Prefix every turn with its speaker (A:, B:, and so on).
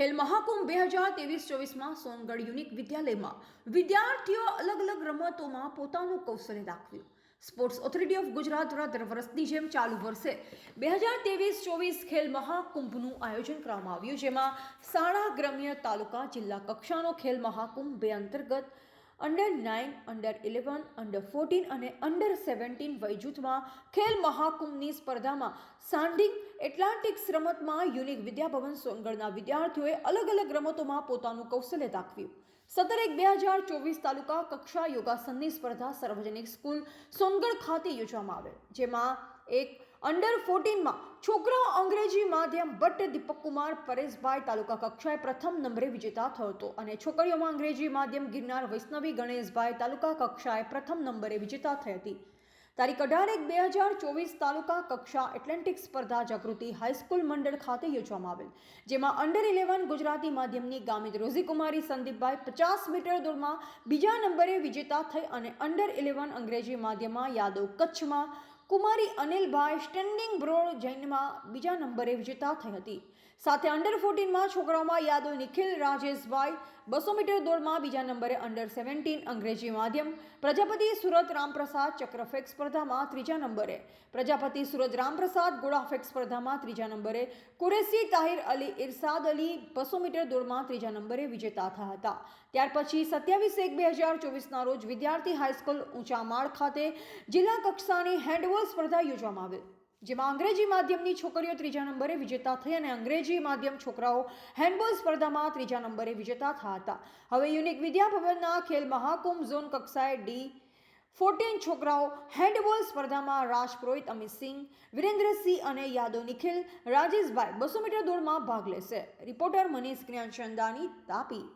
A: ખેલ મહાકુંભ બે હજાર ત્રેવીસ ચોવીસમાં સોનગઢ યુનિક વિદ્યાલયમાં વિદ્યાર્થીઓ અલગ અલગ રમતોમાં પોતાનું કૌશલ્ય દાખવ્યું. સ્પોર્ટ્સ ઓથોરિટી ઓફ ગુજરાત દ્વારા દર વર્ષની જેમ ચાલુ વર્ષે બે હજાર ત્રેવીસ ચોવીસ ખેલ મહાકુંભનું આયોજન કરવામાં આવ્યું, જેમાં સાણા ગ્રામ્ય, તાલુકા, જિલ્લા કક્ષાનો ખેલ મહાકુંભ બે અંતર્ગત under nine under eleven under fourteen અને અંડર સેવન્ટીન વયજૂથમાં ખેલ મહાકુંભની સ્પર્ધામાં સાંડિંગ એટલાન્ટિક્સ રમતમાં યુનિક વિદ્યાભવન સોનગઢના વિદ્યાર્થીઓએ અલગ અલગ રમતોમાં પોતાનું કૌશલ્ય દાખવ્યું. સત્તર એક બે હજાર ચોવીસ તાલુકા કક્ષા યોગાસનની સ્પર્ધા સાર્વજનિક સ્કૂલ સોનગઢ ખાતે યોજવામાં આવેલ, જેમાં એક અંડર ફોર્ટીનમાં છોકરાઓ અંગ્રેજી માધ્યમ ભટ્ટ દીપક કુમાર પરેશભાઈ તાલુકા કક્ષાએ પ્રથમ નંબરે વિજેતા થયો હતો અને છોકરીઓમાં અંગ્રેજી માધ્યમ ગિરનાર વૈષ્ણવી ગણેશભાઈ તાલુકા કક્ષાએ પ્રથમ નંબરે વિજેતા થઈ હતી. તારીખ અઢાર એક બે હજાર ચોવીસ તાલુકા કક્ષા એટલાન્ટિક સ્પર્ધા જાગૃતિ હાઈસ્કૂલ મંડળ ખાતે યોજવામાં આવેલ, જેમાં અંડર ઇલેવન ગુજરાતી માધ્યમની ગામિત રોઝીકુમારી સંદીપભાઈ પચાસ મીટર દોડમાં બીજા નંબરે વિજેતા થઈ અને અંડર ઇલેવન અંગ્રેજી માધ્યમમાં યાદવ કચ્છમાં કુમારી અનિલભાઈ સ્ટેન્ડિંગ બ્રોડ જૈનમાં બીજા નંબરે વિજેતા થઈ હતી. સાથે અંડર ફોર્ટીનમાં છોકરાઓમાં યાદવ નિખિલ રાજેશભાઈ, બસો મીટર દોડમાં બીજા નંબરે અંડર સેવન્ટીન અંગ્રેજી માધ્યમ, પ્રજાપતિ સુરત રામપ્રસાદ ચક્રફેક સ્પર્ધામાં ત્રીજા નંબરે, પ્રજાપતિ સુરત રામપ્રસાદ ગોળાફેક સ્પર્ધામાં ત્રીજા નંબરે, કુરેશી તાહિર અલી ઇરસાદ અલી બસો મીટર દોડમાં ત્રીજા નંબરે વિજેતા થયા હતા. ત્યાર પછી સત્યાવીસ એક બે હજાર ચોવીસના રોજ વિદ્યાર્થી હાઈસ્કૂલ ઊંચામાળ ખાતે જિલ્લા કક્ષાની હેન્ડબોલ સ્પર્ધા યોજવામાં આવેલ, જેમાં અંગ્રેજી માધ્યમની છોકરીઓ ત્રીજા નંબરે વિજેતા થઈ અને અંગ્રેજી માધ્યમ છોકરાઓ હેન્ડબોલ સ્પર્ધામાં ત્રીજા નંબરે વિજેતા થયા હતા. હવે યુનિક વિદ્યાભવનના ખેલ મહાકુંભ ઝોન કક્ષાએ ડી ફોર્ટીન છોકરાઓ હેન્ડબોલ સ્પર્ધામાં રાજપુરોહિત અમિત સિંહ વિરેન્દ્રસિંહ અને યાદવ નિખિલ, રાજેશભાઈ બસો મીટર દોડમાં ભાગ લેશે. રિપોર્ટર મનીષ જ્ઞાનચંદાની તાપી.